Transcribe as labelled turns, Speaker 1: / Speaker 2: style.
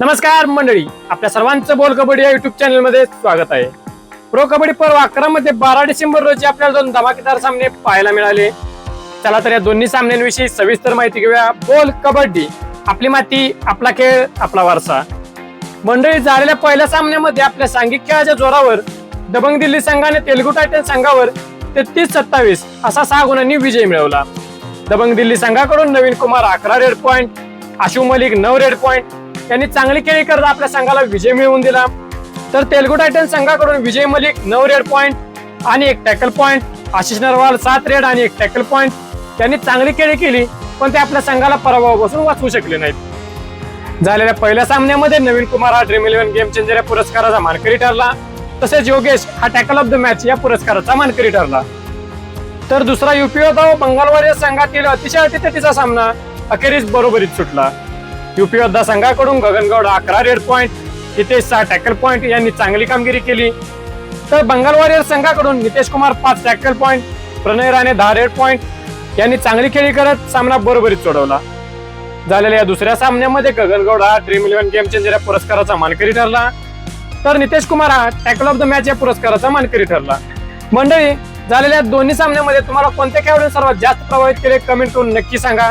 Speaker 1: नमस्कार मंडळी आपल्या सर्वांचं बोल कबड्डी या युट्यूब चॅनलमध्ये स्वागत आहे. प्रो कबड्डी पर्व अकरा मध्ये बारा डिसेंबर रोजी आपल्याला दोन धमाकेदार सामने पाहायला मिळाले. चला तर या दोन्ही सामन्यांविषयी सविस्तर माहिती घेऊया. बोल कबड्डी आपली माती आपला खेळ आपला वारसा. मंडळी झालेल्या पहिल्या सामन्यामध्ये आपल्या सांघिक खेळाच्या जोरावर दबंग दिल्ली संघाने तेलुगू टायटन संघावर तेहतीस सत्तावीस असा सहा गुणांनी विजय मिळवला. दबंग दिल्ली संघाकडून नवीन कुमार अकरा रेड पॉइंट आशू मलिक नऊ रेड पॉइंट त्यांनी चांगली खेळी करत आपल्या संघाला विजय मिळवून दिला. तर तेलगू टायटन संघाकडून विजय मलिक नऊ रेड पॉइंट आणि एक टॅकल पॉइंट आशिष नरवाल सात रेड आणि एक टॅकल पॉइंट. त्यांनी चांगली खेळी केली पण ते आपल्या संघाला पराभवापासून वाचवू शकले नाहीत. झालेल्या पहिल्या सामन्यामध्ये नवीन कुमार हा ड्रीम इलेव्हन गेम चेंजर या पुरस्काराचा मानकरी ठरला. तसेच योगेश हा टॅकल ऑफ द मॅच या पुरस्काराचा मानकरी ठरला. तर दुसरा युपी होता व बंगाल या संघातील अतिशय अतिथटीचा सामना अखेरीस बरोबरीत सुटला. युपी योद्धा संघाकडून गगनगौड अकरा रेड पॉईंट हितेश सहा टॅकल पॉईंट यांनी चांगली कामगिरी केली. तर बंगाल वॉरियर संघाकडून नितेश कुमार पाच टॅकल पॉईंट प्रणय राणे दहा रेड पॉईंट यांनी चांगली खेळी करत सामना बरोबरीत सोडवला. झालेल्या या दुसऱ्या सामन्यामध्ये गगनगौड हा ड्रीम इलेव्हन गेम चेंजर या पुरस्काराचा मानकरी ठरला. तर नितेश कुमार हा टॅकल ऑफ द मॅच या पुरस्काराचा मानकरी ठरला. मंडळी झालेल्या दोन्ही सामन्यामध्ये तुम्हाला कोणत्या खेळाडूने सर्वात जास्त प्रभावित केले? कमेंट करून नक्की सांगा.